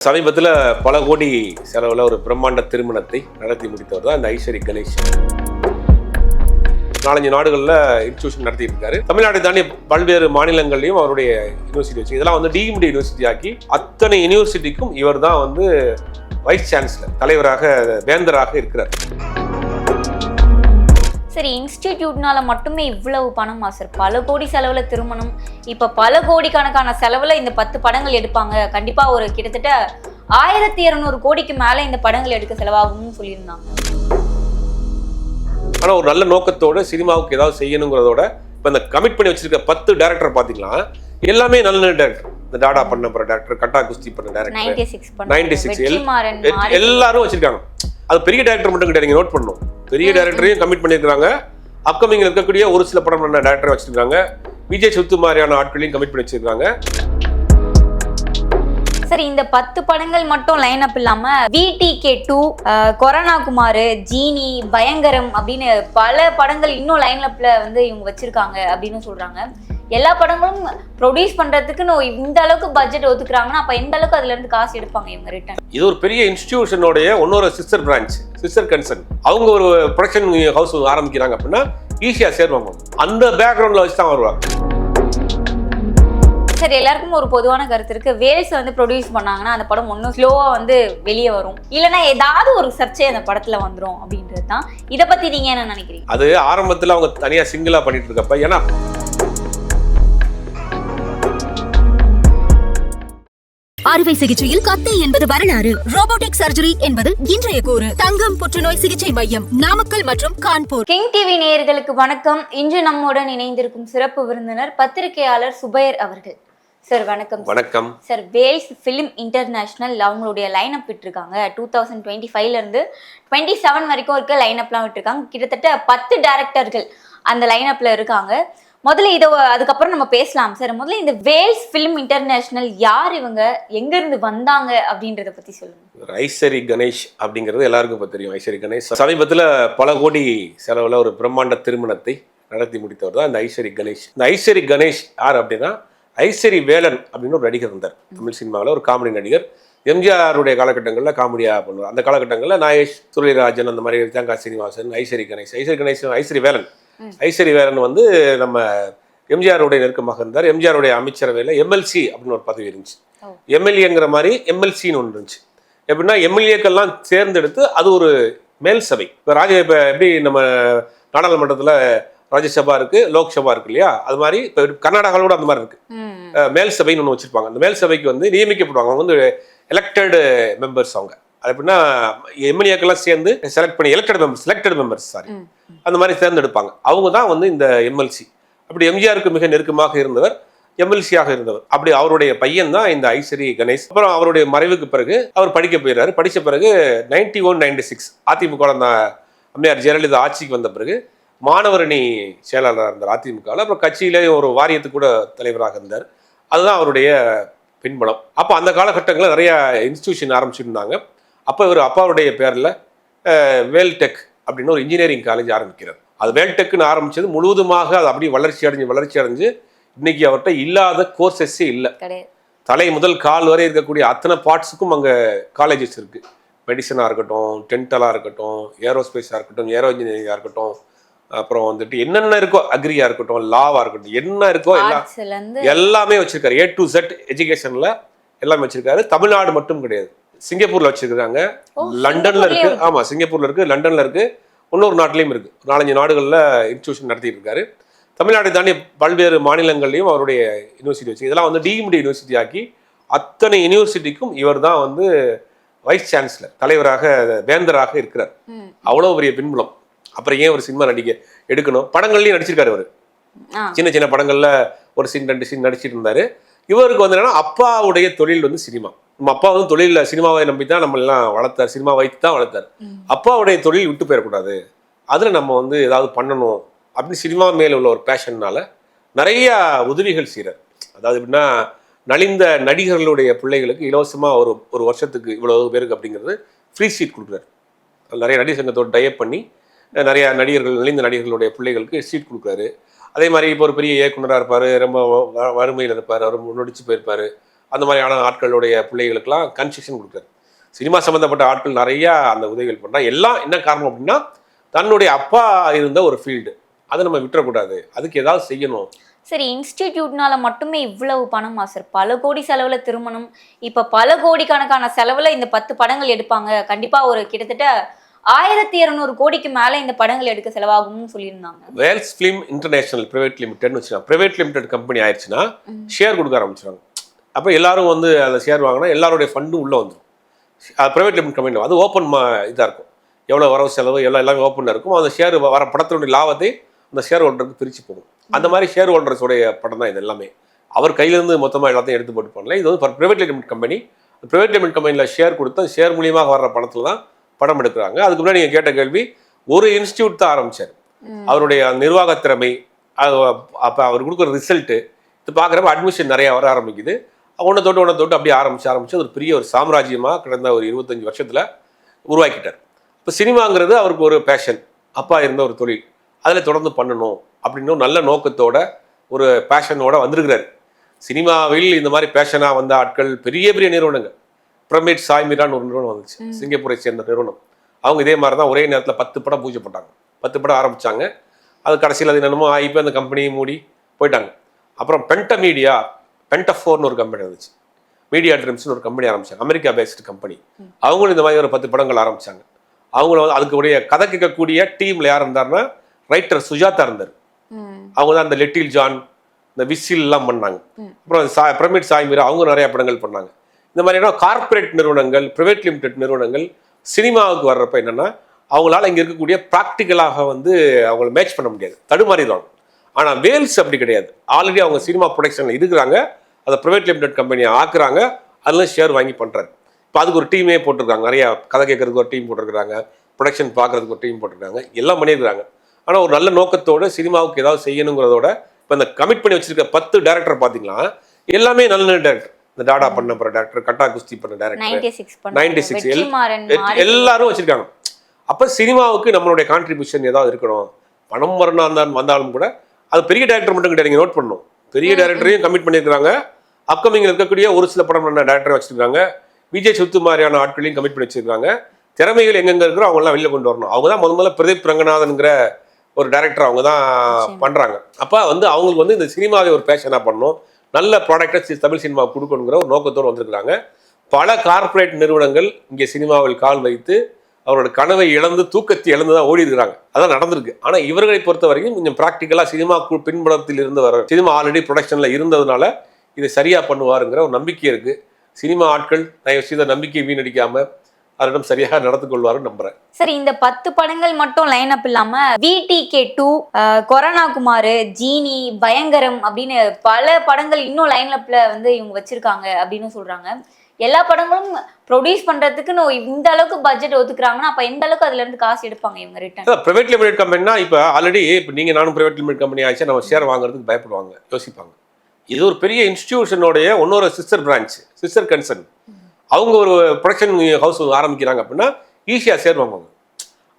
சமீபத்தில் பல கோடி செலவில் ஒரு பிரம்மாண்ட திருமணத்தை நடத்தி முடித்தவர் தான் இந்த ஐஸ்வரி கணேஷ். நாலஞ்சு நாடுகளில் இன்ஸ்டியூஷன் நடத்திட்டு இருக்காரு தமிழ்நாடு தாண்டி பல்வேறு மாநிலங்கள்லையும் அவருடைய யூனிவர்சிட்டி வச்சு இதெல்லாம் வந்து டிஎம்டி யூனிவர்சிட்டி ஆக்கி அத்தனை யூனிவர்சிட்டிக்கும் இவர் தான் வந்து வைஸ் சான்சலர் தலைவராக வேந்தராக இருக்கிறார். சரி இன்ஸ்டிடியூட்னால மட்டுமே இவ்வளவு பணமா சார் பல கோடி செலவுல திருமணம். இப்ப பல கோடிக்கணக்கான செலவுல இந்த பத்து படங்கள் எடுப்பாங்க. கண்டிப்பா ஒரு கிட்டத்தட்ட ஆயிரத்தி இருநூறு கோடிக்கு மேல இந்த படங்கள் எடுக்க செலவாகும்னு சொல்லியிருந்தாங்க. ஆனால் ஒரு நல்ல நோக்கத்தோட சினிமாவுக்கு ஏதாவது செய்யணுங்கிறதோட இப்போ இந்த கமிட் பண்ணி வச்சிருக்க பத்து டேரக்டர் பார்த்தீங்களா எல்லாமே நல்ல நல்ல டேரக்டர் இந்த டாடா பண்ண போகிற டேரக்டர் கட்டா குஸ்தி பண்ண டேரக்டர் நைன்டி சிக்ஸ் 96 எல்- வெற்றிமாறன் எல்- மாரி- எல்லாரும் வச்சிருக்காங்க. அது பெரிய டேரக்டர் மட்டும் கிடையாது. நீங்க நோட் பண்ணணும். பெரிய டேரக்டரையும் கமிட் பண்ணியிருக்காங்க அப்கமிங் இருக்கக்கூடிய ஒரு சில படம் பண்ண டேரக்டரை வச்சிருக்காங்க. விஜய் சுத்து மாதிரியான ஆட்களையும் கமிட் பண்ணி வச்சிருக்காங்க. சரி இந்த பத்து படங்கள் மட்டும் லைன் அப் இல்லாம விடிகே டூ கொரோனா குமார் ஜீனி பயங்கரம் அப்படின்னு பல படங்கள் இன்னும் லைன் அப்ல வந்து இவங்க வச்சிருக்காங்க அப்படின்னு சொல்றாங்க. எல்லா படங்களும் ப்ரொடியூஸ் பண்றதுக்குன்னு இந்த அளவுக்கு பட்ஜெட் ஒதுக்குறாங்கன்னா அப்ப எந்த அளவுக்கு அதுல இருந்து காசு எடுப்பாங்க இவங்க ரிட்டர்ன் இது ஒரு பெரிய இன்ஸ்டிடியூஷனோடைய இன்னொரு சிஸ்டர் பிரான்ச் சிஸ்டர் கன்சர்ன் அவங்க ஒரு ப்ரொடக்ஷன் ஹவுஸ் ஆரம்பிக்கிறாங்க அப்படின்னா ஈஸியாக சேருவாங்க. அந்த பேக்ரவுண்டில் வச்சு தான் வருவாங்க. சரி எல்லாருக்கும் ஒரு பொதுவான கருத்து இருக்கு. வேல்ஸ் வந்து ப்ரொடியூஸ் பண்ணாங்கன்னா அந்த படம் ஒன்றும் ஸ்லோவா வந்து வெளியே வரும். இல்லைன்னா ஏதாவது ஒரு சர்ச்சை அந்த படத்துல வந்துரும் அப்படின்றது தான் இதை பத்தி நீங்க என்ன நினைக்கிறீங்க? அது ஆரம்பத்தில் அவங்க தனியாக சிங்கிளாக பண்ணிட்டு இருக்கப்ப ஏன்னா அறுவை சிகிச்சையில் கத்தை என்பது வரலாறு. ரோபோட்டிக் சர்ஜரி என்பது இன்றைய கூறு. தங்கம் புற்றுநோய் சிகிச்சை மையம் நாமக்கல் மற்றும் கான்பூர். கிங் டிவி நேயர்களுக்கு வணக்கம். இன்று நம்முடன் இணைந்திருக்கும் சிறப்பு விருந்தினர் பத்திரிகையாளர் சுபைர் அவர்கள். சார் வணக்கம். சார். வணக்கம். சார் வேல்ஸ் ஃபிலிம் இன்டர்நேஷனல் அவங்களுடைய லைன் அப் விட்டுருக்காங்க. டூ தௌசண்ட் டுவெண்ட்டி ஃபைவ்லேருந்து டுவெண்ட்டி செவன் வரைக்கும் இருக்க லைன் அப்லாம் விட்டுருக்காங்க. கிட்டத்தட்ட பத்து டேரக்டர்கள் அந்த லைன் அப்ல இருக்காங்க. முதல்ல இதை அதுக்கப்புறம் நம்ம பேசலாம் சார். முதல்ல இந்த வேல்ஸ் ஃபிலிம் இன்டர்நேஷனல் யார் இவங்க? எங்கேருந்து வந்தாங்க அப்படின்றத பற்றி சொல்லுங்க. ஐஸ்வரி கணேஷ் அப்படிங்கிறது எல்லாருக்கும் இப்போ தெரியும். ஐஸ்வரி கணேஷ் சமீபத்தில் பல கோடி செலவில் ஒரு பிரம்மாண்ட திருமணத்தை நடத்தி முடித்தவர் தான் இந்த ஐஸ்வரி கணேஷ். இந்த ஐஸ்வரி கணேஷ் யார் அப்படின்னா ஐஸ்வரி வேலன் அப்படின்னு ஒரு நடிகர் இருந்தார். தமிழ் சினிமாவில் ஒரு காமெடி நடிகர். எம்ஜிஆருடைய காலகட்டங்களில் காமெடியாக பண்ணுவார். அந்த காலகட்டங்களில் நாகேஷ் துரைராஜன் அந்த மாதிரி தேங்காய் சீனிவாசன் ஐஸ்வரி கணேஷ். ஐஸ்வரி கணேஷ் ஐஸ்வரி வேலன். ஐஸ்வரி வேலன் வந்து நம்ம எம்ஜிஆருடைய நெருக்கமாக இருந்தார். எம்ஜிஆருடைய அமைச்சரவையில் எம்எல்சி அப்படின்னு ஒரு பதவி இருந்துச்சு. எம்எல்ஏங்கிற மாதிரி எம்எல்சின்னு ஒன்று இருந்துச்சு. எப்படின்னா எம்எல்ஏக்கெல்லாம் தேர்ந்தெடுத்து அது ஒரு மேல் சபை. இப்போ ராஜ இப்போ எப்படி நம்ம நாடாளுமன்றத்தில் ராஜ்யசபா இருக்கு லோக்சபா இருக்கு இல்லையா? அது மாதிரி இப்போ கர்நாடகாவில் கூட அந்த மாதிரி இருக்கு. மேல் சபைன்னு ஒன்று வச்சிருப்பாங்க. அந்த மேல் சபைக்கு வந்து நியமிக்கப்படுவாங்க. அவங்க வந்து எலெக்டட் மெம்பர்ஸ் அவங்க. அது எப்படின்னா எம்எல்ஏக்கெல்லாம் சேர்ந்து செலக்ட் பண்ணி elected members selected members sorry. அந்த மாதிரி தேர்ந்தெடுப்பாங்க. அவங்க தான் வந்து இந்த எம்எல்சி அப்படி எம்ஜிஆருக்கு மிக நெருக்கமாக இருந்தவர் எம்எல்சியாக இருந்தவர். அப்படி அவருடைய பையன் தான் இந்த ஐஸ்வரி கணேஷ். அப்புறம் அவருடைய மறைவுக்கு பிறகு அவர் படிக்க போயிடுறாரு படித்த பிறகு ninety one ninety six AIADMK அம்மையார் ஜெயலலிதா ஆட்சிக்கு வந்த பிறகு மாணவரணி செயலாளராக இருந்தார் அதிமுகவில். அப்புறம் கட்சியிலே ஒரு வாரியத்துக்கு கூட தலைவராக இருந்தார். அதுதான் அவருடைய பின்பலம். அப்போ அந்த காலகட்டங்களில் நிறைய இன்ஸ்டியூஷன் ஆரம்பிச்சிருந்தாங்க. அப்போ இவர் அப்பாவுடைய பேரில் வேல்டெக் அப்படின்னு ஒரு இன்ஜினியரிங் காலேஜ் ஆரம்பிக்கிறார். அது வேல்டெக்னு ஆரம்பிச்சது முழுவதுமாக அது அப்படியே வளர்ச்சி அடைஞ்சு வளர்ச்சி அடைஞ்சு இன்னைக்கு அவர்கிட்ட இல்லாத கோர்சஸே இல்லை. தலை முதல் கால் வரை இருக்கக்கூடிய அத்தனை பார்ட்ஸுக்கும் அங்கே காலேஜஸ் இருக்கு. மெடிசனாக இருக்கட்டும் டென்டலாக இருக்கட்டும் ஏரோஸ்பேஸாக இருக்கட்டும் ஏரோ இன்ஜினியரிங்காக இருக்கட்டும் அப்புறம் வந்துட்டு என்னென்ன இருக்கோ அக்ரியா இருக்கட்டும் லாவா இருக்கட்டும் என்ன இருக்கோ எல்லாம் எல்லாமே வச்சிருக்காரு. ஏ டு செட் எஜுகேஷன்ல எல்லாமே வச்சிருக்காரு. தமிழ்நாடு மட்டும் கிடையாது. சிங்கப்பூர்ல வச்சிருக்காங்க லண்டன்ல இருக்கு. ஆமா சிங்கப்பூர்ல இருக்கு லண்டன்ல இருக்கு. இன்னொரு நாட்டிலையும் இருக்கு. நாலஞ்சு நாடுகள்ல இன்ஸ்டியூஷன் நடத்திட்டு இருக்காரு. தமிழ்நாட்டை தாண்டி பல்வேறு மாநிலங்கள்லையும் அவருடைய யூனிவர்சிட்டி வச்சு இதெல்லாம் வந்து டீம்டு யூனிவர்சிட்டி ஆக்கி அத்தனை யூனிவர்சிட்டிக்கும் இவர் தான் வந்து வைஸ் சான்சலர் தலைவராக வேந்தராக இருக்கிறார். ம். அவ்வளோ பெரிய பின்புலம். அப்புறம் ஏன் ஒரு சினிமா நடிக்க எடுக்கணும்? படங்கள்லையும் நடிச்சிருக்காரு அவர். சின்ன சின்ன படங்கள்ல ஒரு சீன் ரெண்டு சீன் நடிச்சிட்டு இருந்தாரு. இவருக்கு வந்து என்னன்னா அப்பாவுடைய தொழில் வந்து சினிமா நம்ம அப்பா வந்து தொழிலில் சினிமாவை நம்பி தான் நம்ம எல்லாம் வளர்த்தார் சினிமா வைத்து தான் வளர்த்தார். அப்பாவுடைய தொழில் விட்டு போயிடக்கூடாது. அதில் நம்ம வந்து ஏதாவது பண்ணணும் அப்படின்னு சினிமா மேல உள்ள ஒரு பேஷன்னால நிறைய உதவிகள் செய்கிறார் அதாவது எப்படின்னா நலிந்த நடிகர்களுடைய பிள்ளைகளுக்கு இலவசமாக ஒரு ஒரு வருஷத்துக்கு இவ்வளவு பேருக்கு அப்படிங்கிறது ஃப்ரீ சீட் கொடுக்குறாரு. நிறைய நடிகர் சங்கத்தோட டைப் பண்ணி நிறைய நடிகர்கள் நலிந்த நடிகர்களுடைய பிள்ளைகளுக்கு சீட் கொடுக்குறாரு. அதே மாதிரி இப்போ ஒரு பெரிய இயக்குனராக இருப்பார் ரொம்ப வறுமையில் இருப்பார் அவர் நடிச்சு போயிருப்பார். அந்த மாதிரியான ஆட்களுடைய பிள்ளைகளுக்கெல்லாம் கன்செஷன் கொடுக்குறாரு சினிமா சம்மந்தப்பட்ட ஆட்கள் நிறையா அந்த உதவிகள் பண்ணுறாங்க எல்லாம் என்ன காரணம் அப்படின்னா தன்னுடைய அப்பா இருந்த ஒரு ஃபீல்டு அதை நம்ம விட்டுறக்கூடாது. அதுக்கு ஏதாவது செய்யணும். சரி இன்ஸ்டிடியூட்னால மட்டுமே இவ்வளவு பணமா சார்? பல கோடி செலவுல திருமணம். இப்ப பல கோடிக்கணக்கான செலவுல இந்த பத்து படங்கள் எடுப்பாங்க. கண்டிப்பா ஒரு கிட்டத்தட்ட ஆயிரத்தி இருநூறு கோடிக்கு மேல இந்த படங்கள் எடுக்க செலவாகும்னு சொல்லியிருந்தாங்க. வேல்ஸ் ஃபிலிம் இன்டர்நேஷனல் பிரைவேட் லிமிடெட்னு வச்சுக்கலாம் பிரைவேட் லிமிடெட் கம்பெனி ஆயிடுச்சுன்னா ஷேர் கொடுக்க ஆரம்பிச்சிடுவாங்க அப்போ எல்லாரும் வந்து அந்த ஷேர் வாங்கினா எல்லாருடைய ஃபண்டும் உள்ளே வந்துடும் அது ப்ரைவேட் லிமிட் கம்பெனி அது ஓப்பன் இதாக இருக்கும். எவ்வளோ வரவு செலவு எல்லாம் எல்லாமே ஓப்பனில் இருக்கும். அந்த ஷேர் வர படத்தினுடைய லாபத்தை அந்த ஷேர் ஹோல்டருக்கு பிரித்து போகும் அந்த மாதிரி ஷேர் ஹோல்டர்ஸோடைய படம் தான் இது எல்லாமே. அவர் கையிலேருந்து மொத்தமாக எல்லாத்தையும் எடுத்து போட்டு பண்ணல. இது வந்து private limit company private limit கம்பெனியில் ஷேர் கொடுத்து ஷேர் மூலியமாக வர்ற பணத்தில் தான் படம் எடுக்கிறாங்க. அதுக்கு முன்னாடி நீங்கள் கேட்ட கேள்வி ஒரு இன்ஸ்டியூட் தான் ஆரம்பிச்சார். அவருடைய நிர்வாக திறமை அப்போ அவர் கொடுக்குற ரிசல்ட்டு இது பார்க்குறப்ப அட்மிஷன் நிறையா வர ஆரம்பிக்குது. ஒன்று தொட்டு ஒன்று தொட்டு அப்படியே ஆரம்பிச்சு ஆரம்பிச்சு ஒரு பெரிய ஒரு சாம்ராஜ்யமாக கடந்த ஒரு இருபத்தஞ்சி வருஷத்தில் உருவாக்கிட்டார். இப்போ சினிமாங்கிறது அவருக்கு ஒரு பேஷன் அப்பா இருந்த ஒரு தொழில். அதில் தொடர்ந்து பண்ணணும் அப்படின்னு ஒரு நல்ல நோக்கத்தோட ஒரு பேஷனோட வந்திருக்கிறார். சினிமாவில் இந்த மாதிரி பேஷனாக வந்த ஆட்கள் பெரிய பெரிய நிறுவனங்கள். பிரமிட் சாய்மிரான்னு ஒரு நிறுவனம் வந்துச்சு. சிங்கப்பூரை சேர்ந்த நிறுவனம். அவங்க இதே மாதிரி தான் ஒரே நேரத்தில் பத்து படம் பூஜை போட்டாங்க பத்து படம் ஆரம்பிச்சாங்க. அது கடைசியில் அது என்னமோ ஆகி போய் அந்த கம்பெனியை மூடி போயிட்டாங்க. அப்புறம் பென்ட மீடியா பென்டஃபோர்னு ஒரு கம்பெனி இருந்துச்சு. மீடியா ட்ரிம்ஸ்னு ஒரு கம்பெனி ஆரம்பிச்சாங்க. அமெரிக்கா பேஸ்டு கம்பெனி அவங்களும் இந்த மாதிரி ஒரு பத்து படங்கள் ஆரம்பிச்சாங்க. அவங்கள வந்து அதுக்கு உடைய கதை கேட்கக்கூடிய டீமில் யார் இருந்தாருன்னா ரைட்டர் சுஜாதா இருந்தார். அவங்க தான் அந்த லிட்டில் ஜான் இந்த விசில் எல்லாம் பண்ணாங்க. அப்புறம் சா பிரமிட் சாய்மீரா அவங்க நிறைய படங்கள் பண்ணாங்க. இந்த மாதிரியான கார்ப்பரேட் நிறுவனங்கள் பிரைவேட் லிமிடெட் நிறுவனங்கள் சினிமாவுக்கு வர்றப்ப என்னன்னா அவங்களால இங்க இருக்கக்கூடிய ப்ராக்டிக்கலாக வந்து அவங்கள மேட்ச் பண்ண முடியாது. தடுமாறிடுவாங்க. ஆனா வேல்ஸ் அப்படி கிடையாது. ஆல்ரெடி அவங்க சினிமா ப்ரொடக்ஷன்ல இருக்கிறாங்க. அதை பிரைவேட் லிமிடெட் கம்பெனியை ஆக்குறாங்க. அதில் ஷேர் வாங்கி பண்றாரு. இப்போ அதுக்கு ஒரு டீமே போட்டிருக்காங்க. நிறைய கதை கேட்கறதுக்கு ஒரு டீம் போட்டிருக்காங்க ப்ரொடக்ஷன் பார்க்கறதுக்கு ஒரு டீம் போட்டிருக்காங்க எல்லாம் பண்ணியிருக்காங்க ஆனால் ஒரு நல்ல நோக்கத்தோட சினிமாவுக்கு ஏதாவது செய்யணுங்கிறதோட இப்போ இந்த கமிட் பண்ணி வச்சிருக்க பத்து டேரக்டர் பார்த்தீங்களா எல்லாமே நல்ல நல்ல டேரக்டர் இந்த டாடா பண்ண போகிற டேரக்டர் கட்டா குஸ்தி பண்ண டேரக்டர் 96 நைன்டி சிக்ஸ் எல்லாரும் வச்சிருக்காங்க. அப்போ சினிமாவுக்கு நம்மளுடைய கான்ட்ரிபியூஷன் ஏதாவது இருக்கணும். பணம் வரணும் இருந்தாலும் வந்தாலும் கூட அது பெரிய டேரக்டர் மட்டும் கிடையாது நீங்கள் நோட் பண்ணணும். பெரிய டேரக்டரையும் கமிட் பண்ணியிருக்காங்க அப்கமிங் இருக்கக்கூடிய ஒரு சில படம் பண்ண டேரக்டரை வச்சிருக்காங்க விஜய் சுத்து மாதிரியான ஆட்களையும் கமிட் பண்ணி வச்சிருக்காங்க திறமைகள் எங்கெங்க இருக்கிறோ அவங்களாம் வெளில கொண்டு வரணும். அவங்க தான் முத முதல்ல பிரதீப் ரங்கநாதன்கிற ஒரு டேரக்டர் அவங்க தான் பண்றாங்க. அப்போ வந்து அவங்களுக்கு வந்து இந்த சினிமாவை ஒரு பேஷனாக பண்ணணும். நல்ல ப்ராடக்டை தமிழ் சினிமா கொடுக்கணுங்கிற ஒரு நோக்கத்தோடு வந்திருக்கிறாங்க. பல கார்ப்பரேட் நிறுவனங்கள் இங்கே சினிமாவில் கால் வைத்து அவரோட கனவை இழந்து தூக்கத்தை இழந்து தான் ஓடி இருக்கிறாங்க. அதான் நடந்திருக்கு. ஆனால் இவர்களை பொறுத்த வரைக்கும் கொஞ்சம் ப்ராக்டிக்கலாக சினிமா கு- பின்புலத்தில் இருந்து வர சினிமா ஆல்ரெடி ப்ரொடக்ஷனில் இருந்ததுனால இதை சரியாக பண்ணுவாருங்கிற ஒரு நம்பிக்கை இருக்குது சினிமா ஆட்கள் தயவு செய்த நம்பிக்கை வீணடிக்காம அதனிடம் சரியாக நடந்து கொள்வாருன்னு நம்புறேன். சரி இந்த பத்து படங்கள் மட்டும் லைன் அப் இல்லாம விடிகே டூ கொரோனா குமார் ஜீனி பயங்கரம் அப்படின்னு பல படங்கள் இன்னும் லைன் அப்ல வந்து இவங்க வச்சிருக்காங்க அப்படின்னு சொல்றாங்க. எல்லா படங்களும் ப்ரொடியூஸ் பண்றதுக்குன்னு இந்த அளவுக்கு பட்ஜெட் ஒதுக்குறாங்கன்னா அப்ப எந்த அளவுக்கு அதுல இருந்து காசு எடுப்பாங்க இவங்க ரிட்டர்ன் ப்ரைவேட் லிமிடெட் கம்பெனினா இப்போ ஆல்ரெடி இப்போ நீங்கள் நானும் ப்ரைவேட் லிமிடெட் கம்பெனி ஆச்சு நம்ம ஷேர் வாங்குறதுக்கு பயப்படுவாங்க யோசிப்பாங்க. இது ஒரு பெரிய இன்ஸ்டிடியூஷனுடைய இன்னொரு சிஸ்டர் பிரான்ச் சிஸ்டர் கன்சர்ன் அவங்க ஒரு ப்ரொடக்ஷன் ஹவுஸ் ஆரம்பிக்கிறாங்க அப்படின்னா ஈஸியாக ஷேர் வாங்குவாங்க.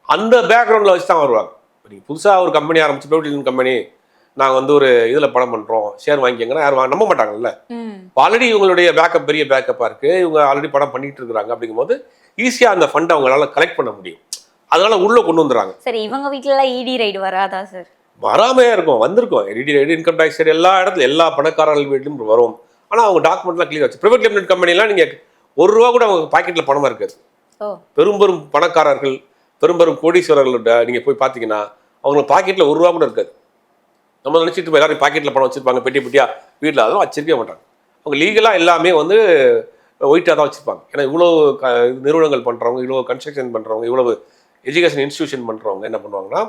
அந்த பேக்ரவுண்டில் வச்சு தான் வருவாங்க. நீங்கள் புதுசாக ஒரு கம்பெனி ஆரம்பிச்சு ப்ரைவேட் கம்பெனி நாங்கள் வந்து ஒரு இதில் படம் பண்ணுறோம் ஷேர் வாங்கிக்கங்கன்னா யாரும் நம்ப மாட்டாங்கல்ல. ஆல்ரெடி இவங்களுடைய பேக்கப் பெரிய பேக்கப்பாக இருக்குது இவங்க ஆல்ரெடி படம் பண்ணிட்டு இருக்கிறாங்க அப்படிங்கும்போது ஈஸியாக அந்த ஃபண்டை அவங்களால கலெக்ட் பண்ண முடியும். அதனால உள்ளே கொண்டு வந்துடுறாங்க. சரி இவங்க வீட்ல எல்லாம் இடி ரைடு வராதா சார் வராமையே இருக்கும் வந்திருக்கும். எடிடி எடி இன்கம் டேக்ஸ் சரி எல்லா இடத்துல எல்லா பணக்காரர்கள் வீட்லையும் வரும். ஆனால் அவங்க டாக்குமெண்ட்லாம் கிளியர் வச்சு ப்ரைவேட் லிமிடெட் கம்பெனிலாம் நீங்கள் ஒரு ரூபா கூட அவங்க பாக்கெட்டில் பணமாக இருக்காது. பெரும் பெரும் பணக்காரர்கள் பெரும் பெரும் கோடீஸ்வரர்கள்ட்ட நீங்கள் போய் பார்த்தீங்கன்னா அவங்களுக்கு பாக்கெட்டில் ஒரு ரூபா கூட இருக்காது. நம்ம நினச்சிட்டு போய் எல்லாரும் பாக்கெட்டில் பணம் வச்சிருப்பாங்க பெட்டி பெட்டியா வீட்டில் அதெல்லாம் வச்சிருக்கவே மாட்டாங்க. அவங்க லீகலாக எல்லாமே வந்து ஒயிட்டாக தான் வச்சுருப்பாங்க. ஏன்னா இவ்வளோ க நிறுவனங்கள் பண்ணுறவங்க இவ்வளோ கன்ஸ்ட்ரக்ஷன் பண்ணுறவங்க இவ்வளவு எஜுகேஷன் இன்ஸ்டியூஷன் பண்ணுறவங்க என்ன பண்ணுவாங்கன்னா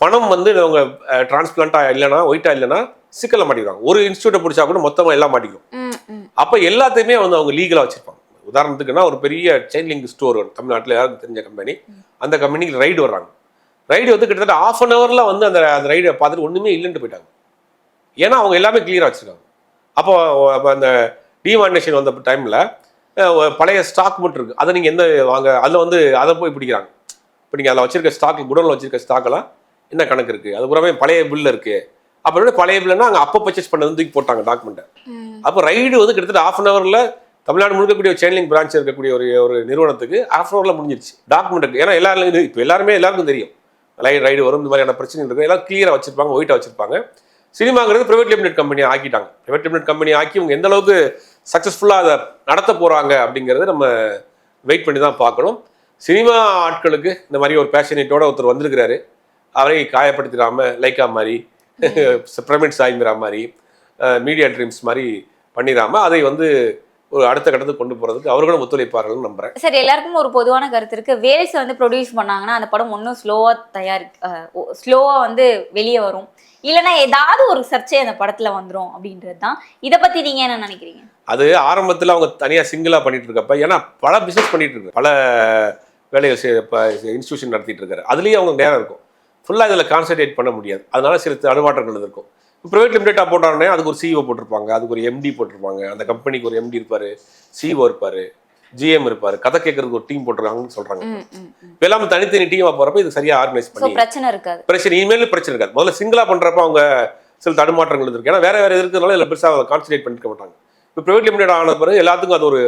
பணம் வந்து அவங்க டிரான்ஸ்பிளான்ட்டாக இல்லைன்னா ஒயிட்டாக இல்லைன்னா சிக்கலில் மாட்டிக்கிறாங்க ஒரு இன்ஸ்டியூட்டை பிடிச்சா கூட மொத்தமாக எல்லாம் மாட்டிக்கும். அப்போ எல்லாத்தையுமே வந்து அவங்க லீகலாக வச்சிருப்பாங்க. உதாரணத்துக்குன்னா ஒரு பெரிய செயின் லிங்க் ஸ்டோர் தமிழ்நாட்டில் யாருக்கு தெரிஞ்ச கம்பெனி அந்த கம்பெனிக்கு ரைடு வர்றாங்க. ரைடு வந்து கிட்டத்தட்ட ஆஃப் அன் ஹவரில் வந்து அந்த அந்த ரைடை பார்த்துட்டு ஒன்றுமே இல்லைன்ட்டு போயிட்டாங்க. ஏன்னா அவங்க எல்லாமே கிளியராக வச்சுருக்காங்க. அப்போ அப்போ அந்த டிமாண்டேஷன் வந்த டைமில் பழைய ஸ்டாக் மட்டும் இருக்குது அதை நீங்கள் எந்த வாங்க அதில் வந்து அதை போய் பிடிக்கிறாங்க. இப்போ நீங்கள் அதில் வச்சிருக்க ஸ்டாக் குடோனில் வச்சிருக்க ஸ்டாக்கெல்லாம் என்ன கணக்கு இருக்குது அது பூராமே பழைய பில்ல இருக்குது அப்புறம் பழைய பிள்ளைனா அங்கே அப்போ பர்ச்சேஸ் பண்ணது தூக்கி போட்டாங்க டாக்குமெண்ட்டை அப்போ ரைடு வந்து கிட்டத்தட்ட ஆஃப் அன் ஹவரில் தமிழ்நாடு முழுக்கக்கூடிய ஒரு சேனலிங் பிரான்ச் இருக்கக்கூடிய ஒரு ஒரு நிறுவனத்துக்கு ஆஃப் அன் ஹவரில் முடிஞ்சிருச்சு. டாக்குமெண்ட் ஏன்னா எல்லாரும் இப்போ எல்லாருமே எல்லாருக்கும் தெரியும். லைட் ரைடு வரும் இந்த மாதிரியான பிரச்சனை இருக்கும் எல்லாம் கிளியராக வச்சிருப்பாங்க ஒயிட்டாக வச்சிருப்பாங்க. சினிமாங்கிறது பிரைவேட் லிமிடெட் கம்பெனி ஆக்கிட்டாங்க. பிரைவேட் லிமிடெட் கம்பெனி ஆக்கி இவங்க எந்த அளவுக்கு சக்ஸஸ்ஃபுல்லாக அதை நடத்த போகிறாங்க அப்படிங்கிறத நம்ம வெயிட் பண்ணி தான் பார்க்கணும். சினிமா ஆட்களுக்கு இந்த மாதிரி ஒரு பேஷனேட்டோட ஒருத்தர் வந்திருக்கிறாரு. அவரை காயப்படுத்திடாம லைக்கா மாதிரி பிரமிட் சாய்மிரா மாதிரி மீடியா ட்ரீம்ஸ் மாதிரி பண்ணிடாம அதை வந்து ஒரு அடுத்த கட்டத்துக்கு கொண்டு போகிறதுக்கு அவர்களும் ஒத்துழைப்பார்கள்னு நம்புகிறேன் சார் எல்லாருக்கும் ஒரு பொதுவான கருத்து இருக்கு. வேல்ஸ் வந்து ப்ரொடியூஸ் பண்ணாங்கன்னா அந்த படம் ஒன்றும் ஸ்லோவா தயார் ஸ்லோவா வந்து வெளியே வரும். இல்லைன்னா ஏதாவது ஒரு சர்ச்சை அந்த படத்துல வந்துரும் அப்படின்றது தான். இதை பத்தி நீங்க என்ன நினைக்கிறீங்க? அது ஆரம்பத்தில் அவங்க தனியாக சிங்கிளாக பண்ணிட்டு இருக்கப்ப ஏன்னா பல பிஸ்னஸ் பண்ணிட்டு இருக்கு. பல வேலைகள் இப்போ இன்ஸ்டியூஷன் நடத்திட்டு இருக்காரு. அதுலேயும் அவங்க நேரம் இருக்கும். ஃபுல்லாக இதில் கான்சென்ட்ரேட் பண்ண முடியாது. அதனால சில தடுமாற்றங்கள் இருக்கும். ப்ரைவேட் லிமிடெட்டாக போட்டாருனே அதுக்கு ஒரு சிஇஓ போட்டிருப்பாங்க. அதுக்கு ஒரு எம்டி போட்டிருப்பாங்க. அந்த கம்பெனிக்கு ஒரு எம்டி இருப்பார் சிஇஓ இருப்பார் ஜிஎம் இருப்பார். கதை கேட்கறதுக்கு ஒரு டீம் போட்டிருக்காங்கன்னு ம். இப்போ எல்லாமே தனித்தனி டீமாக போகிறப்ப இது சரியாக ஆர்கனைஸ் பண்ணி பிரச்சனை இருக்காது. பிரச்சனை இனிமேல் பிரச்சனை இருக்காது. முதல்ல சிங்கிளாக பண்ணுறப்ப அவங்க சில தடுமாற்றங்கள் இருக்கு. ஏன்னா வேற வேற இருக்கிறதுனால இதில் பெருசாக கான்சன்ட்ரேட் பண்ணிக்க மாட்டாங்க. இப்போ ப்ரைவேட் லிமிடெட் ஆன பிறகு எல்லாத்துக்கும் அது ஒரு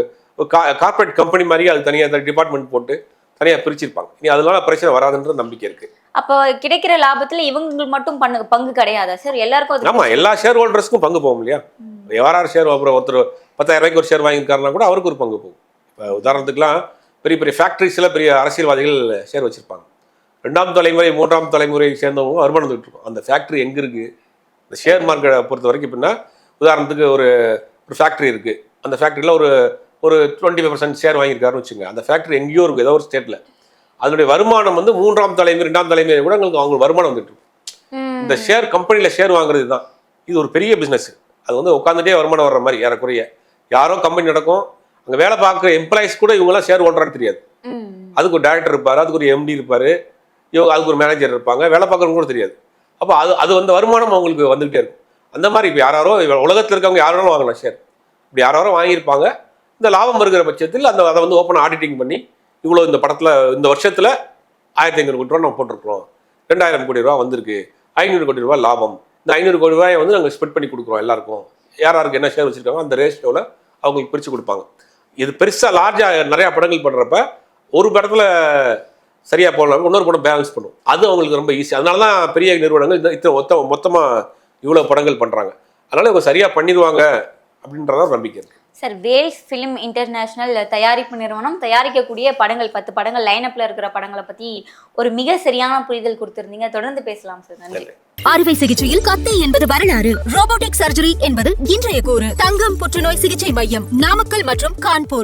கார்பரேட் கம்பெனி மாதிரி அது தனியாக டிபார்ட்மெண்ட் போட்டு தனியாக பிரிச்சிருப்பாங்க. இனி அதனால பிரச்சனை வராதுன்ற நம்பிக்கை இருக்கு. அப்போ கிடைக்கிற லாபத்துல இவங்க மட்டும் பண்ணு பங்கு கிடையாதா? சார் எல்லாருக்கும் ஆமா எல்லா ஷேர் ஹோல்டர்ஸ்க்கும் பங்கு போகும் இல்லையா? யாராரு ஷேர் அப்புறம் ஒருத்தர் பத்தாயிரம் ரூபாய்க்கு ஒரு ஷேர் வாங்கியிருக்காருனா கூட அவருக்கு ஒரு பங்கு போகும். இப்போ உதாரணத்துக்குலாம் பெரிய பெரிய ஃபேக்ட்ரிஸில் பெரிய அரசியல்வாதிகள் ஷேர் வச்சிருப்பாங்க. ரெண்டாம் தலைமுறை மூன்றாம் தலைமுறை சேர்ந்தவங்க வருமானம் இருக்கும் அந்த ஃபேக்ட்ரி எங்கே இருக்கு? இந்த ஷேர் மார்க்கெட்டை பொறுத்த வரைக்கும் எப்படின்னா உதாரணத்துக்கு ஒரு ஒரு ஃபேக்ட்ரி இருக்கு. அந்த ஃபேக்ட்ரியில் ஒரு ஒரு டுவெண்ட்டி ஃபைவ் பர்சன்ட் ஷேர் வாங்கியிருக்காருன்னு வச்சுங்க அந்த ஃபேக்ட்ரி எங்கேயோ இருக்கும் ஏதோ ஒரு ஸ்டேட்டில் அதனுடைய வருமானம் வந்து மூன்றாம் தலைமுறை ரெண்டாம் தலைமுறை கூட உங்களுக்கு அவங்க வருமானம் வந்துட்டு இந்த ஷேர் கம்பெனியில் ஷேர் வாங்குறது தான். இது ஒரு பெரிய பிஸ்னஸ் அது வந்து உட்காந்துட்டே வருமானம் வர்ற மாதிரி ஏறக்குறைய. யாரோ கம்பெனி நடக்கும் அங்கே வேலை பார்க்குற எம்ப்ளாயிஸ் கூட இவங்கெல்லாம் ஷேர் ஹோல்டரான்னு தெரியாது. அதுக்கு ஒரு டேரக்டர் இருப்பார் அதுக்கு ஒரு எம்டி இருப்பார் இவங்க அதுக்கு ஒரு மேனேஜர் இருப்பாங்க வேலை பார்க்குறவங்க கூட தெரியாது. அப்போ அது அது வந்து வருமானம் அவங்களுக்கு வந்துகிட்டே இருக்கும். அந்த மாதிரி இப்போ யாராரோ உலகத்தில் இருக்கவங்க யாராலும் வாங்கலாம் ஷேர் இப்படி யாராரோ வாங்கியிருப்பாங்க. இந்த லாபம் வருகிற பட்சத்தில் அந்த அதை வந்து ஓப்பன் ஆடிட்டிங் பண்ணி இவ்வளோ இந்த படத்தில் இந்த வருஷத்தில் ஆயிரத்தி ஐநூறு கோடி ரூபா நம்ம போட்டிருக்கிறோம். ரெண்டாயிரம் கோடி ரூபா வந்திருக்கு. ஐநூறு கோடி ரூபா லாபம். இந்த ஐநூறு கோடி ரூபாயை வந்து நாங்கள் ஸ்பெட் பண்ணி கொடுக்குறோம் எல்லாருக்கும். யார் யாருக்கு என்ன ஷேர் வச்சுருக்காங்க அந்த ரேஷியோவில் அவங்களுக்கு பிரித்து கொடுப்பாங்க. இது பெருசாக லார்ஜாக நிறையா படங்கள் பண்ணுறப்ப ஒரு படத்தில் சரியாக போடலாம் இன்னொரு படம் பேலன்ஸ் பண்ணும். அது அவங்களுக்கு ரொம்ப ஈஸி அதனால தான் பெரிய நிறுவனங்கள் இந்த இத்தனை மொத்த மொத்தமாக இவ்வளோ படங்கள் பண்ணுறாங்க அதனால் இவங்க சரியாக பண்ணிடுவாங்க அப்படின்றதான் நம்பிக்கை இருக்குது சார் வேல்ஸ் ஃபிலிம் இன்டர்நேஷனல் தயாரிப்பு நிறுவனம் தயாரிக்கக்கூடிய படங்கள் பத்து படங்கள் லைனப்ல இருக்கிற படங்களை பத்தி ஒரு மிக சரியான புரிதல் கொடுத்திருந்தீங்க. தொடர்ந்து பேசலாம் சார். நன்றி. அறுவை சிகிச்சையில் கத்தை என்பது வரலாறு. ரோபோட்டிக் சர்ஜரி என்பது இன்றைய கூறு. தங்கம் புற்றுநோய் சிகிச்சை மையம் நாமக்கல் மற்றும் கான்பூர்.